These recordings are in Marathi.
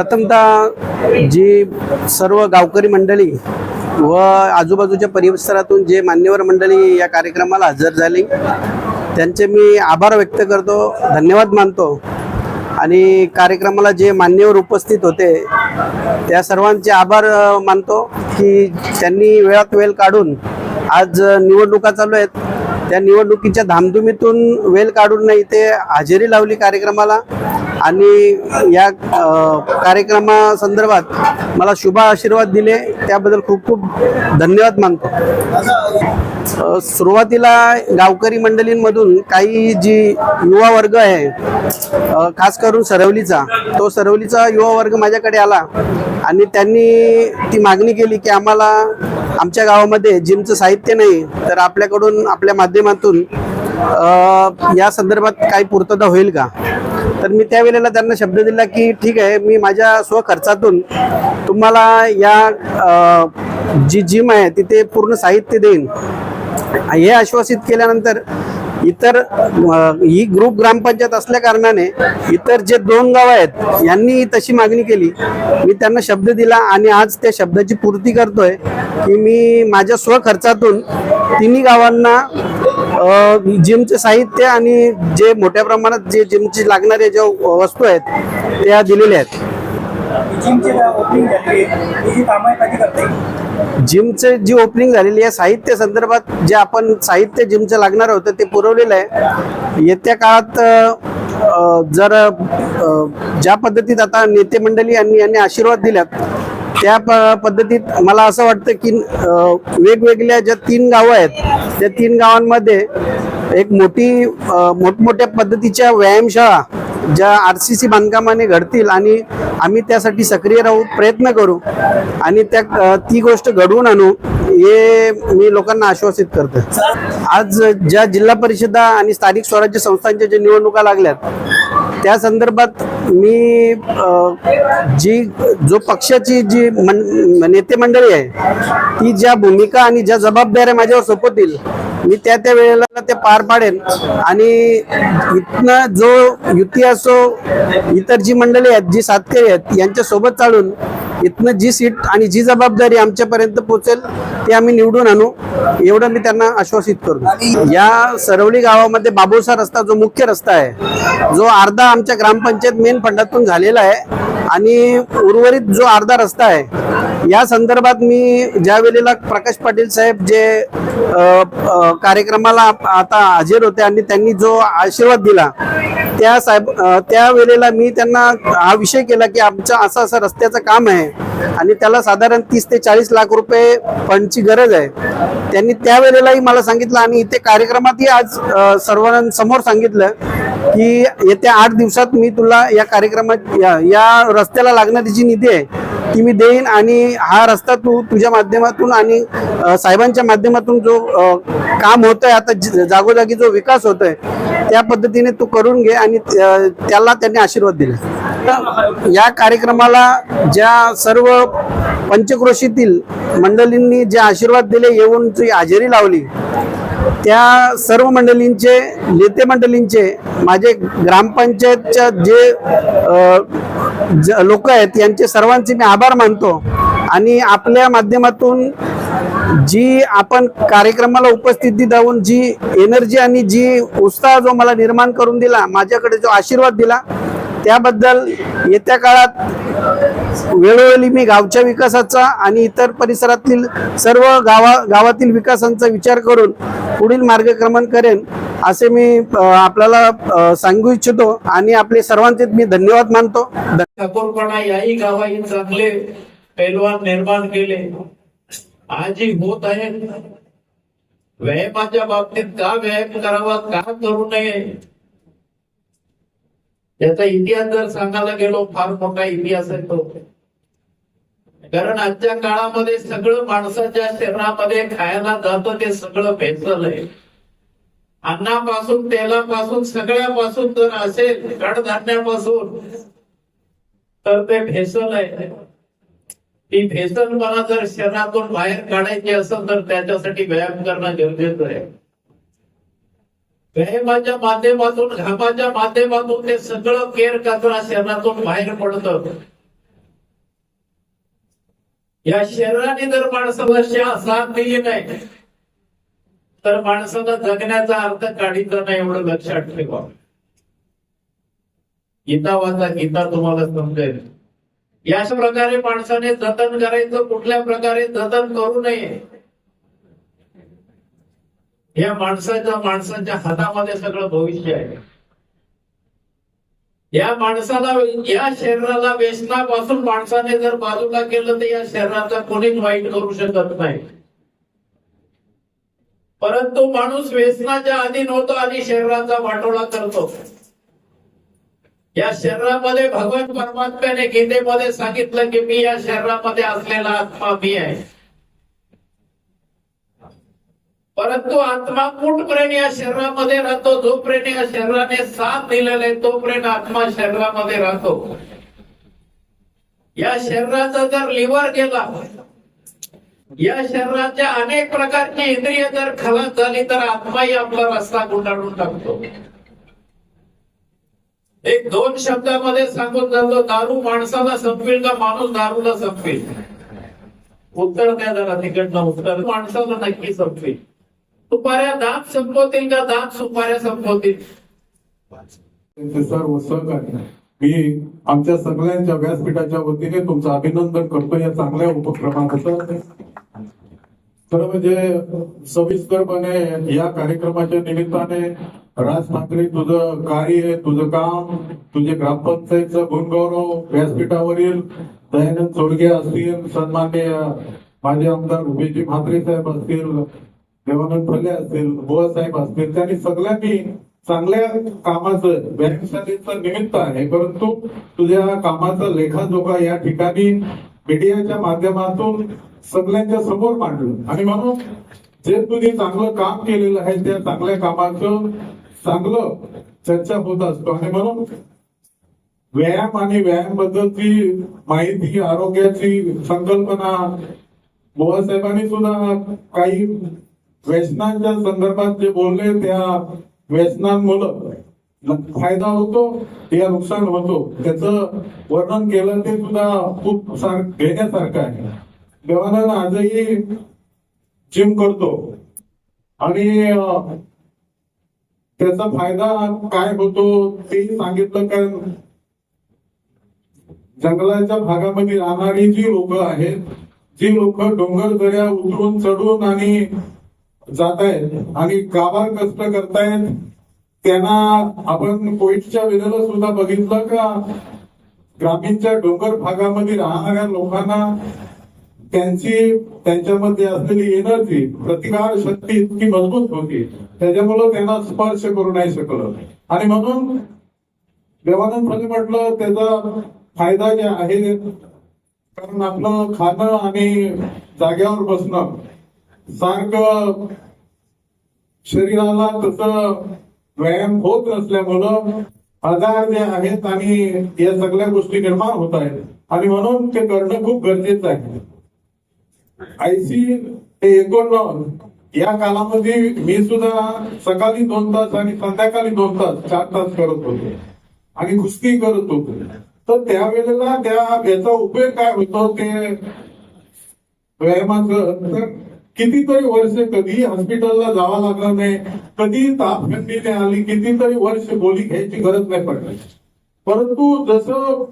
प्रथमतः जी सर्व गावकरी मंडळी व आजूबाजूच्या परिसरातून जे मान्यवर मंडळी या कार्यक्रमाला हजर झाली त्यांचे मी आभार व्यक्त करतो धन्यवाद मानतो. आणि कार्यक्रमाला जे मान्यवर उपस्थित होते त्या सर्वांचे आभार मानतो की त्यांनी वेळात वेळ काढून आज निवडणुका चालू आहेत. त्या निवडणुकीच्या धामधुमीतून वेळ काढून नाही ते हजेरी लावली कार्यक्रमाला. आणि या कार्यक्रमासंदर्भात मला शुभ आशीर्वाद दिले. त्याबद्दल खूप खूप धन्यवाद मानतो. सुरुवातीला गावकरी मंडळींमधून काही जी युवा वर्ग आहे खास करून सरवलीचा तो सरवलीचा युवा वर्ग माझ्याकडे आला आणि त्यांनी ती मागणी केली की आम्हाला आमच्या गावामध्ये जिमचं साहित्य नाही तर आपल्याकडून आपल्या माध्यमातून या संदर्भात काही पूर्तता होईल का? तर मी त्यावेळेला त्यांना शब्द दिला की ठीक आहे मी माझ्या स्वखर्चातून तुम्हाला या जी जिम आहे तिथे पूर्ण साहित्य देईन. हे आश्वासित केल्यानंतर इतर ही ग्रुप ग्रामपंचायत असल्या कारणाने इतर जे दोन गाव आहेत यांनी तशी मागणी केली. मी त्यांना शब्द दिला आणि आज त्या शब्दाची पूर्ती करतोय की मी माझ्या स्वखर्चातून तिन्ही गावांना जिमचे साहित्य आणि जे मोठ्या प्रमाणात जे जिमची लागणारे ज्या वस्तू आहेत त्या दिलेल्या आहेत. जिमची जी ओपनिंग झालेली आहे साहित्य संदर्भात जे आपण साहित्य जिमचं लागणार होतं ते पुरवलेलं आहे. येत्या काळात जर ज्या पद्धतीत आता नेते मंडळी यांनी यांनी आशीर्वाद दिल्यात त्या प पद्धतीत मला असं वाटतं की वेगवेगळ्या ज्या तीन गावं आहेत त्या तीन गावांमध्ये एक मोठी मोठमोठ्या पद्धतीच्या व्यायामशाळा ज्या आर सी सी बांधकामाने घडतील आणि आम्ही त्यासाठी सक्रिय राहू प्रयत्न करू आणि त्या ती गोष्ट घडवून आणू हे मी लोकांना आश्वासित करतो आज ज्या जिल्हा परिषदा आणि स्थानिक स्वराज्य संस्थांच्या ज्या निवडणुका लागल्यात त्या संदर्भात मी जी जो पक्षाची जी मन नेते मंडळी आहे ती ज्या भूमिका आणि ज्या जबाबदाऱ्या माझ्यावर सोपवतील मी त्या त्या वेळेला ते पार पाडेन. आणि इथनं जो युती असो इतर जी मंडळी आहेत जी सातकरी आहेत यांच्या सोबत चालून इथनं जी सीट आणि जी जबाबदारी आमच्यापर्यंत पोहोचेल ती आम्ही निवडून आणू. एवढं मी त्यांना आश्वासित करतो. या सरवली गावामध्ये बाबोसा रस्ता जो मुख्य रस्ता आहे जो अर्धा आमच्या ग्रामपंचायत मेन फंडातून झालेला आहे आणि उर्वरित जो अर्धा रस्ता आहे या संदर्भात मी ज्या वेळेला प्रकाश पाटील साहेब जे कार्यक्रमाला आता हजर होते आणि त्यांनी जो आशीर्वाद दिला त्या साहेब त्या वेळेला मी त्यांना हा विषय केला की आमचा असं असं रस्त्याचं काम आहे आणि त्याला साधारण तीस ते चाळीस लाख रुपये फंडची गरज आहे. त्यांनी त्यावेळेलाही मला सांगितलं आणि इथे कार्यक्रमातही आज सर्वांसमोर सांगितलं की येत्या आठ दिवसात मी तुला या कार्यक्रमात या, या रस्त्याला लागणारी जी निधी आहे ती मी देईन आणि हा रस्ता तू तुझ्या माध्यमातून आणि साहेबांच्या माध्यमातून जो आ, काम होत आहे आता जागोजागी जो विकास होतोय त्या पद्धतीने तू करून घे आणि त्याला त्यांनी आशीर्वाद दिला. या कार्यक्रमाला ज्या सर्व पंचक्रोशीतील मंडळींनी जे आशीर्वाद दिले येऊन जी हजेरी लावली त्या सर्व मंडळींचे नेते मंडळींचे माझे ग्रामपंचायतच्या जे लोक आहेत यांचे सर्वांचे मी आभार मानतो. आणि आपल्या माध्यमातून जी आपण कार्यक्रमाला उपस्थिती देऊन जी एनर्जी आणि जी उत्साह जो मला निर्माण करून दिला माझ्याकडे जो आशीर्वाद दिला त्याबद्दल येत्या काळात वेळोवेळी मी गावच्या विकासाचा आणि इतर परिसरातील सर्व गावा गावातील विकासांचा विचार करून पुढील मार्गक्रमण करेन असे मी आपल्याला सांगू इच्छितो आणि आपले सर्वांचे मी धन्यवाद मानतो. ठाकूरपणा याही गावाही चांगले पैलवान निर्माण केले. आजही होत आहे. व्यायामाच्या बाबतीत का व्यायाम करावा का करू नये? याचा इतिहास जर सांगायला गेलो फार मोठा इतिहास आहे तो. कारण आजच्या काळामध्ये सगळं माणसाच्या शरीरामध्ये खायला जातं ते सगळं भेसल आहे. अन्नापासून तेलापासून सगळ्यापासून जर असेल कडधान्यापासून तर ते भेसल आहे. ती मला जर शरीरातून बाहेर काढायची असेल तर त्याच्यासाठी व्यायाम करणं गरजेचं आहे व्यायामाच्या माध्यमातून घामाच्या माध्यमातून ते सगळं केर कचरा शरीरातून बाहेर पडत या शरीराने जर माणसाला शा- साथ दिली नाही तर माणसाला जगण्याचा अर्थ काढीचा नाही एवढं लक्षात ठेवा गीता वाचा गीता तुम्हाला समजेल याच प्रकारे माणसाने जतन करायचं कुठल्या प्रकारे जतन करू नये. या माणसाच्या माणसाच्या हातामध्ये सगळं भविष्य आहे. या माणसाला या शरीराला व्यसनापासून माणसाने जर बाजूला केलं तर या शरीराचा कोणीच वाईट करू शकत नाही. परंतु माणूस व्यसनाच्या अधीन होतो आणि शरीराचा वाटोळा करतो. या शरीरामध्ये भगवान परमात्म्याने गीतेमध्ये सांगितलं की मी या शरीरामध्ये असलेला आत्मा मी आहे. परंतु आत्मा कुठपर्यंत या शरीरामध्ये राहतो? जोपर्यंत या शरीराने साथ दिलेला आहे तोपर्यंत आत्मा शरीरामध्ये राहतो. या शरीराचा जर लिव्हर गेला या शरीराच्या अनेक प्रकारची इंद्रिय जर खलास झाली तर आत्माही आपला रस्ता गुंडाळून टाकतो. एक दोन शब्दामध्ये सांगून जातो दारू माणसाला संपवेल का माणूस दारूला संपवेल? उत्तर द्या जरा तिकडनं उत्तर. माणसाला नक्की संपवेल. सुपाऱ्या दात संपवतील का दात सुपाऱ्या संपवतील? सर सहकार्य मी आमच्या सगळ्यांच्या व्यासपीठाच्या वतीने तुमचं अभिनंदन करतो या चांगल्या उपक्रमाबद्दल. खरं म्हणजे सविस्तरपणे या कार्यक्रमाच्या निमित्ताने राज ठाकरे तुझं कार्य तुझं काम तुझे ग्रामपंचायतचं गुणगौरव व्यासपीठावरील दयानंद चोडगे असतील सन्मान्य माझे आमदार उमेशजी म्हात्रे साहेब असतील देवानंद फले असतील बुवा साहेब असतील त्यांनी सगळ्यांनी चांगल्या कामाचं व्यायामशाळेचं निमित्त आहे. परंतु तुझ्या कामाचा लेखाजोखा या ठिकाणी मीडियाच्या माध्यमातून सगळ्यांच्या समोर मांडलं. आणि म्हणून जे तुझे चांगलं काम केलेलं आहे त्या चांगल्या कामाचं चांगलं चर्चा होत असतो. आणि म्हणून व्यायाम आणि व्यायाम बद्दलची माहिती आरोग्याची संकल्पना बुवासाहेबांनी सुद्धा काही व्यसनांच्या संदर्भात जे बोलले त्या व्यसनांमुळे फायदा होतो या नुकसान होतो. त्याचं वर्णन केलं ते सुद्धा खूप सार घेण्यासारखं आहे. देवानंद आजही जिम करतो. आणि त्याचा फायदा काय होतो ते सांगितलं कारण जंगलाच्या भागामध्ये राहणारी जी लोक आहेत जी लोक डोंगर दऱ्या उतरून चढून आणि जात आहेत आणि गावात कष्ट करतायत त्यांना आपण कोविडच्या वेळेला सुद्धा बघितलं का? ग्रामीणच्या डोंगर भागामध्ये राहणाऱ्या लोकांना त्यांची त्यांच्यामध्ये असलेली एनर्जी प्रतिकार शक्ती इतकी मजबूत होती. त्याच्यामुळं त्यांना स्पर्श करू नाही शकलं. आणि म्हणून देवानंद फले म्हटलं त्याचा फायदा जे आहे कारण आपलं खाणं आणि जाग्यावर बसणं सारखं शरीराला तसं व्यायाम होत नसल्यामुळं आजार जे आहेत आणि या सगळ्या गोष्टी निर्माण होत आहेत. आणि म्हणून ते करणं खूप गरजेचं आहे. आयसी ते एकोणनव्वद या कालामध्ये मी सुद्धा सकाळी दोन तास आणि संध्याकाळी दोन तास चार तास करत होतो. आणि कुस्ती करत होतो. तर त्यावेळेला त्या याचा उपयोग काय होतो ते व्यायामाचं? तर कितीतरी वर्ष कधी हॉस्पिटलला जावं लागलं नाही. कधी ताप आली कितीतरी वर्ष गोळी घ्यायची गरज नाही पडली. परंतु जसं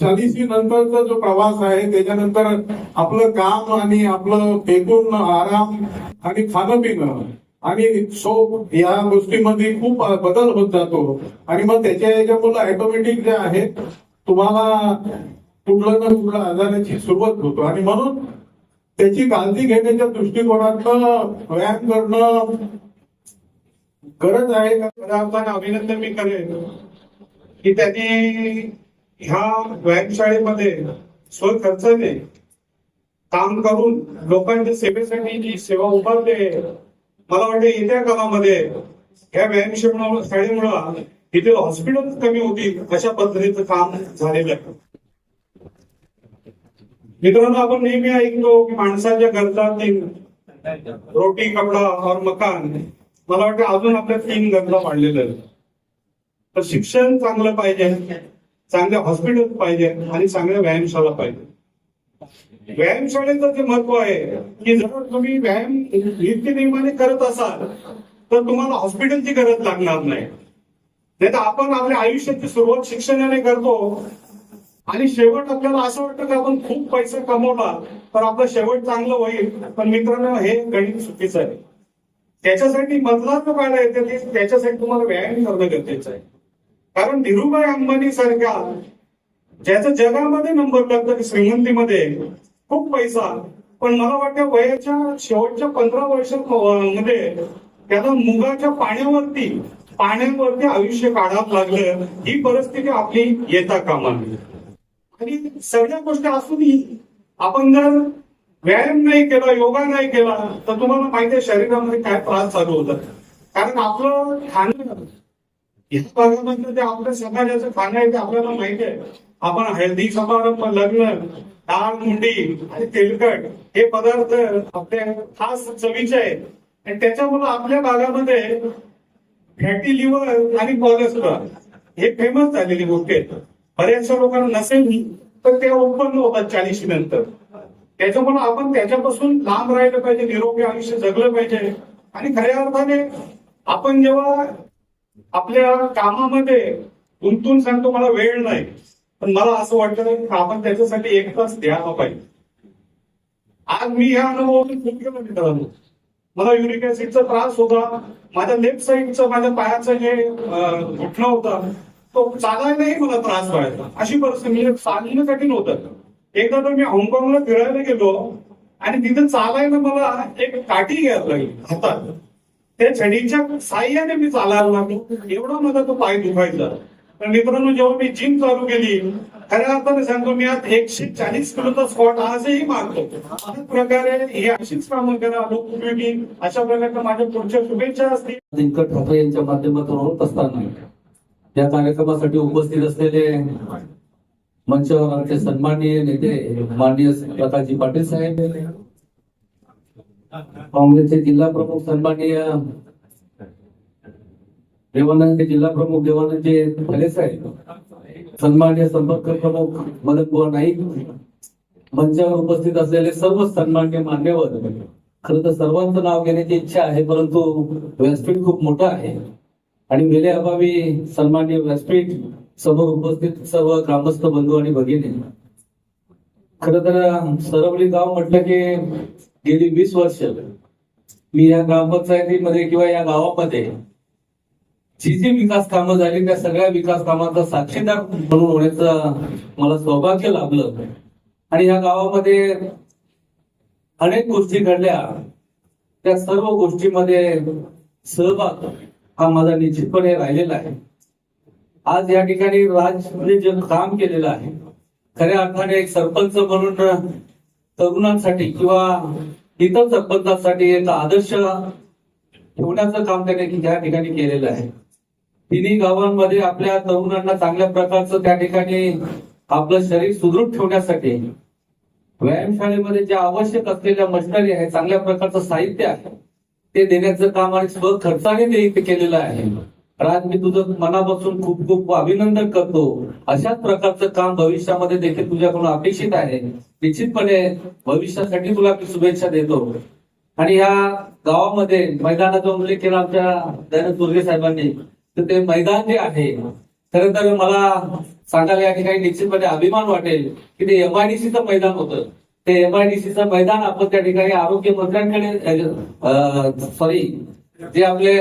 चाळीसी नंतरचा जो प्रवास आहे त्याच्यानंतर आपलं काम आणि आपलं फेकून आराम आणि खाणं पिणं आणि सोप या गोष्टीमध्ये खूप बदल होत जातो. आणि मग त्याच्या याच्यामुळे ऑटोमॅटिक जे आहे तुम्हाला कुठलं ना कुठलं आजाराची सुरुवात होतो. आणि म्हणून त्याची काळजी घेण्याच्या दृष्टिकोनातनं व्यायाम करणं गरज आहे. का अभिनंदन मी करेन की त्यांनी ह्या व्यायामशाळेमध्ये स्वखर्चाने काम करून लोकांच्या सेवेसाठी जी सेवा उभारते मला वाटतं येत्या काळामध्ये ह्या व्यायामशाळेमुळं शाळेमुळं इथे हॉस्पिटल कमी होतील अशा पद्धतीचं काम झालेलं आहे. मित्रांनो आपण नेहमी ऐकतो की माणसाच्या गरजा तीन रोटी कपडा और मकान मला वाटतं अजून आपल्या तीन गरजा वाढलेल्या आहेत. तर शिक्षण चांगलं पाहिजे. चांगल्या हॉस्पिटल पाहिजे आणि चांगल्या व्यायामशाळा पाहिजे. व्यायामशाळेचं जे महत्त्व आहे की जर तुम्ही व्यायाम नित्य नियमाने करत असाल तर तुम्हाला हॉस्पिटलची गरज लागणार नाही. नाही तर आपण आपल्या आयुष्याची सुरुवात शिक्षणाने करतो. आणि शेवट आपल्याला असं वाटतं की आपण खूप पैसा कमवला तर आपलं शेवट चांगलं होईल. पण मित्रांनो हे गणित चुकीचं आहे. त्याच्यासाठी मधला जो काढा येते ते त्याच्यासाठी तुम्हाला व्यायाम करणं गरजेचं आहे. कारण धीरूभाई अंबानी सारख्या ज्याचं जगामध्ये नंबर लागतात श्रीमंतीमध्ये खूप पैसा. पण मला वाटतं वयाच्या शेवटच्या पंधरा वर्षामध्ये म्हणजे त्याला मुगाच्या पाण्यावरती पाण्यावरती आयुष्य काढावं लागलं. ही परिस्थिती आपली येता कामा आणि सगळ्या गोष्टी असूनही आपण जर व्यायाम नाही केला योगा नाही केला तर तुम्हाला माहिती आहे शरीरामध्ये काय त्रास चालू होतात. कारण आपलं खाणं इथपर्यंत ते आपल्या समाजाचं सांगायचं आहे ते आपल्याला माहिती आहे. आपण हळदी समारंभ लग्न डाळ मुंडी आणि तेलकट हे पदार्थ आपल्या खास चवीचे आहेत. आणि त्याच्यामुळे आपल्या भागामध्ये फॅटी लिव्हर आणि कोलेस्ट्रॉल हे फेमस झालेली गोष्ट आहे बऱ्याचशा लोकांना नसेल तर ते उत्पन्न होतात चाळीस नंतर. त्याच्यामुळे आपण त्याच्यापासून लांब राहिलं पाहिजे निरोगी आयुष्य जगलं पाहिजे. आणि खऱ्या अर्थाने आपण जेव्हा आपल्या कामामध्ये गुंतून सांगतो मला वेळ नाही. पण मला असं वाटतं की आपण त्याच्यासाठी एक तास द्यायला पाहिजे. आज मी ह्या अनुभवातून खूप गेलो मित्रांनो मला युरिक ऍसिडचा त्रास होता. माझ्या लेफ्ट साईडचं माझ्या पायाचं जे घुटणं होता तो चालायलाही मला त्रास व्हायचा. अशी परिस्थिती म्हणजे चालणं कठीण होतं एकदा तर मी हाँगकाँगला फिरायला गेलो आणि तिथं चालायला मला एक काठी घ्यायला लागली हातात. त्या छडीच्या साह्याने मी चालायला लागलो एवढा माझा तो पाय दुखायचा. पण मित्रांनो जेव्हा मी जिम चालू केली खऱ्या अर्थाने सांगतो मी आज एकशे चाळीस किलोचा स्पॉट आजही मारतो. अशा प्रकारे हे अशीच कामं करा. लोकउपयोगी अशा प्रकारच्या माझ्या पुढच्या शुभेच्छा असतील. दिनकर ठाकरे यांच्या माध्यमातून होत असताना या कार्यक्रमासाठी उपस्थित असलेले मंचावर आमचे सन्माननीय नेते माननीय प्रकाशजी पाटील साहेब काँग्रेसचे जिल्हा प्रमुख सन्माननीय देवानंद जिल्हा प्रमुख देवानंदचे फले साहेब सन्माननीय संपर्क प्रमुख मदन बुवा नाईक मंचावर उपस्थित असलेले सर्व सन्मान्य मान्यवर खरं तर सर्वांचं नाव घेण्याची इच्छा आहे परंतु व्यासपीठ खूप मोठं आहे. आणि वेळेअभावी सन्मान्य व्यासपीठ समोर उपस्थित सर्व ग्रामस्थ बंधू आणि भगिनी. खर तर सरवली गाव म्हटलं की गेली वीस वर्ष. मी या ग्रामपंचायतीमध्ये किंवा या गावामध्ये जी जी विकास कामं झाली त्या सगळ्या विकास कामांचा साक्षीदार म्हणून होण्याचं मला सौभाग्य लाभलं. आणि या गावामध्ये अनेक गोष्टी घडल्या. त्या सर्व गोष्टीमध्ये सहभाग हा माझा निश्चितपणे राहिलेला आहे. आज या ठिकाणी राजने म्हणजे जे काम केलेलं आहे खऱ्या अर्थाने एक सरपंच म्हणून तरुणांसाठी किंवा इतर सरपंचांसाठी एक आदर्श ठेवण्याचं काम त्याने त्या ठिकाणी केलेलं आहे. तिन्ही गावांमध्ये आपल्या तरुणांना चांगल्या प्रकारचं त्या ठिकाणी आपलं शरीर सुदृढ ठेवण्यासाठी व्यायामशाळेमध्ये जे आवश्यक असलेल्या मशिनरी आहे चांगल्या प्रकारचं साहित्य आहे ते देण्याचं काम आणि स्वखर्चाने ते इथे केलेलं आहे. राज मी तुझं मनापासून खूप खूप अभिनंदन करतो. अशाच प्रकारचं काम भविष्यामध्ये देखील तुझ्याकडून अपेक्षित आहे. निश्चितपणे भविष्यासाठी तुला मी शुभेच्छा देतो. आणि या गावामध्ये मैदानाचा उल्लेख केला आमच्या दयानंद दुर्गे साहेबांनी. तर ते मैदान जे आहे खर तर मला सांगायला या ठिकाणी निश्चितपणे अभिमान वाटेल की ते एमआयडीसीचं मैदान होतं. ते एमआयडीसीचं मैदान आपण त्या ठिकाणी आरोग्य मंत्र्यांकडे सॉरी जे आपले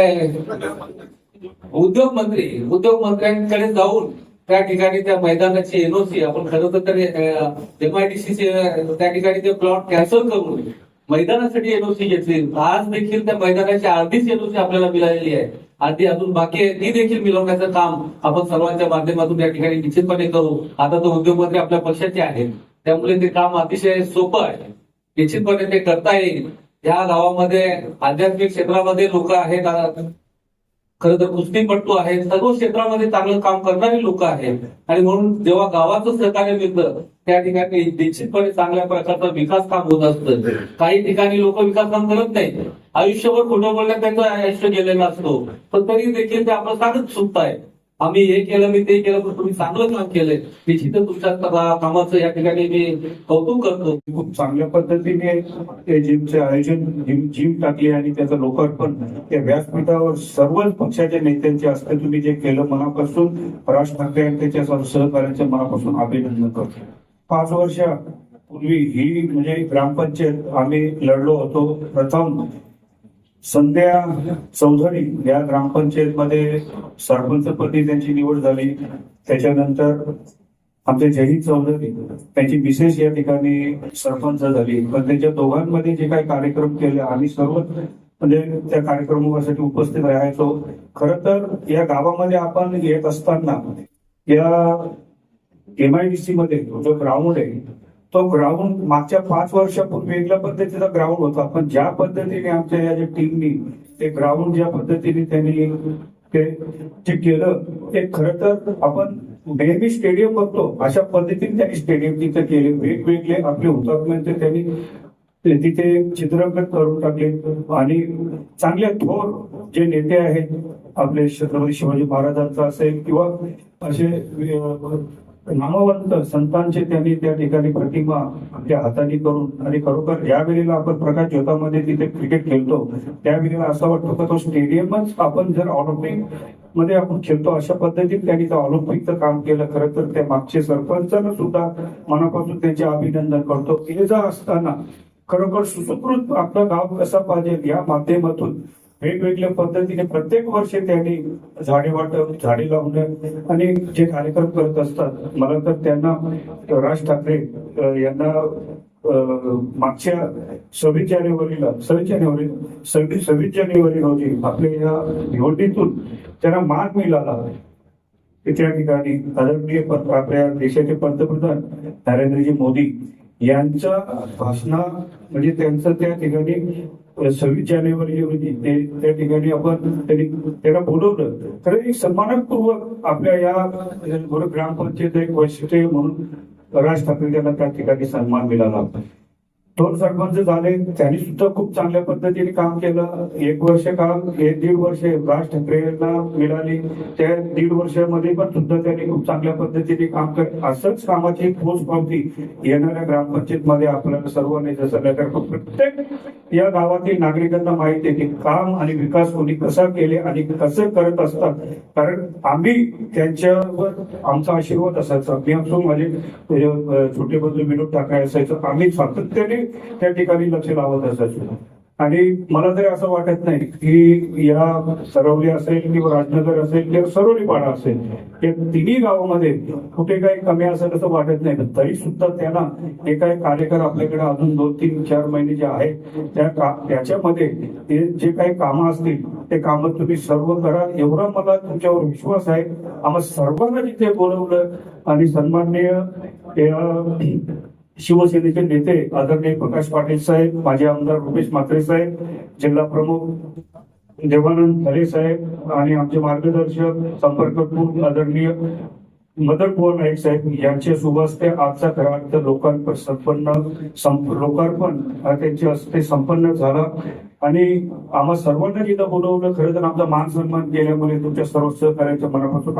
उद्योग मंत्री उद्योग मंत्र्यांकडे जाऊन त्या ठिकाणी त्या मैदानाची एनओसी आपण खरं तर एमआयडीसी त्या ठिकाणी ते प्लॉट कॅन्सल करून मैदानासाठी एनओसी घेतली. आज देखील त्या मैदानाची अर्धीच एनओसी आपल्याला मिळालेली आहे. आधी अजून बाकी आहे. ती देखील मिळवण्याचं काम आपण सर्वांच्या माध्यमातून या ठिकाणी निश्चितपणे करू. आता तो उद्योगमंत्री आपल्या पक्षाचे आहेत. त्यामुळे ते काम अतिशय सोपं आहे. निश्चितपणे ते करता येईल. या गावामध्ये आध्यात्मिक क्षेत्रामध्ये लोक आहेत. खरं तर कुस्तीपट्टू आहेत. सर्व क्षेत्रामध्ये चांगलं काम करणारी लोक आहेत. आणि म्हणून जेव्हा गावाचं सहकार्य मिळतं त्या ठिकाणी निश्चितपणे चांगल्या प्रकारचा विकास काम होत असतं. काही ठिकाणी लोक विकास काम करत नाही आयुष्यभर खोटं बोलण्यात त्यांचं आयुष्य गेलेलं असतो. पण तरी देखील ते आपण सांगत चुकताय आम्ही हे केलं मी ते केलं पण तुम्ही चांगलं काम केलंय. निश्चितच तुमच्या कामाचं या ठिकाणी मी कौतुक करतो. खूप चांगल्या पद्धतीने ते जिमचे आयोजन जिम जिम टाकली आणि त्याचं लोकार्पण त्या व्यासपीठावर सर्वच पक्षाच्या नेत्यांचे असते तुम्ही जे केलं मनापासून राज ठाकरे आणि त्याच्या सहकार्याचे मनापासून अभिनंदन करतो. पाच वर्षापूर्वी ही म्हणजे ग्रामपंचायत आम्ही लढलो होतो. प्रथम संध्या चौधरी या ग्रामपंचायतमध्ये सरपंचपदी त्यांची निवड झाली. त्याच्यानंतर आमचे जहीद चौधरी त्यांची विशेष या ठिकाणी सरपंच झाली. पण त्यांच्या दोघांमध्ये जे काही कार्यक्रम केले आम्ही सर्व म्हणजे त्या कार्यक्रमासाठी उपस्थित राहायचो. खर तर या गावामध्ये आपण येत असताना या एमआयडीसी मध्ये जो ग्राउंड आहे तो ग्राउंड मागच्या पाच वर्षापूर्वी वेगळ्या पद्धतीचा ग्राउंड होता. पण ज्या पद्धतीने आमच्या या ज्या टीमनी ते ग्राउंड ज्या पद्धतीने त्यांनी ते जे केलं ते खरं तर आपण नेहमी स्टेडियम बघतो. अशा पद्धतीने त्यांनी स्टेडियम तिथे केले. वेगवेगळे आपले हुतात्म्यांचे त्यांनी ते तिथे चित्रकट करून टाकले. आणि चांगले थोर जे नेते आहेत आपले छत्रपती शिवाजी महाराजांचा असेल किंवा असे नामवंत संतांचे त्यांनी त्या ठिकाणी प्रतिमा आपल्या हाताने करून आणि खरोखर या वेळेला आपण प्रकाश ज्योतामध्ये तिथे क्रिकेट खेळतो त्यावेळेला असं वाटतं का तो स्टेडियमच आपण जर ऑलिम्पिकमध्ये आपण खेळतो अशा पद्धतीत त्यांनी त्या ऑलिम्पिकचं काम केलं. खरं तर त्या मागचे सरपंचानं सुद्धा मनापासून त्यांचे अभिनंदन करतो. हे जर असताना खरोखर सुसंस्कृत आपलं गाव कसा पाहिजे या माध्यमातून वेगवेगळ्या पद्धतीने प्रत्येक वर्षी त्यांनी झाडे वाटप झाडे लावणं आणि जे कार्यक्रम करत असतात मला तर त्यांना राज ठाकरे यांना अं, मागच्या सव्वीस जानेवारीला सव्वीस जानेवारी सव्वीस सव्वीस जानेवारी रोजी आपल्या या निवडणुकीतून त्यांना मान मिळाला. त्या ठिकाणी आदरणीय आपल्या देशाचे पंतप्रधान नरेंद्रजी मोदी यांच्या भाषणा म्हणजे त्यांचं त्या ठिकाणी सव्वीस जानेवारी रोजी ते त्या ठिकाणी आपण त्यांनी त्यांना बोलवलं. तर एक सन्मानपूर्वक आपल्या या गुरु ग्रामपंचायत एक वैशिष्ट्य म्हणून राज ठाकरे यांना त्या ठिकाणी सन्मान मिळाला. दोन सरपंच झाले त्यांनी सुद्धा खूप चांगल्या पद्धतीने काम केलं. एक वर्ष काम एक दीड वर्ष राज ठाकरे यांना मिळाली. त्या दीड वर्षामध्ये पण सुद्धा त्यांनी खूप चांगल्या पद्धतीने काम केलं. असंच कामाची एक ठोस पावती येणाऱ्या ग्रामपंचायत मध्ये आपल्याला सर्वांनी जसं प्रत्येक या गावातील नागरिकांना माहिती आहे की काम आणि विकास कोणी कसा केले आणि कसं करत असतात. कारण आम्ही त्यांच्यावर आमचा आशीर्वाद असायचा. मी असो माझे छोटे बंधू विनोद ठाकरे असायचं. आम्ही सातत्याने त्या ठिकाणी लक्ष लावत असायचं. आणि मला तरी असं वाटत नाही की या सरवली असेल किंवा राजनगर असेल किंवा सरोलीपाडा असेल या तिन्ही गावामध्ये कुठे काही कमी असेल असं वाटत नाही. तरी सुद्धा त्यांना हे काही कार्यकर आपल्याकडे अजून दोन तीन चार महिने जे आहेत त्या का त्याच्यामध्ये ते जे काही कामं असतील ते कामं तुम्ही सर्व करा. एवढा मला तुमच्यावर विश्वास आहे. आम्हाला सर्वांना तिथे बोलवलं आणि सन्माननीय शिवसेनेचे नेते आदरणीय प्रकाश पाटील साहेब माजी आमदार रुपेश म्हात्रे साहेब जिल्हा प्रमुख देवानंद हरे साहेब आणि आमचे मार्गदर्शक संपर्क प्रमुख आदरणीय मदन मोहन नाईक साहेब यांचे शुभ हस्ते आजचा कराड लोकांपर्यंत संपन्न लोकार्पण त्यांचे त्यांच्या हस्ते संपन्न झाला. आणि आम्हा सर्वांना जिथं बोलवलं खरं तर आमचा मान सन्मान केल्यामुळे तुमच्या सर्व सहकार्याच्या मनापासून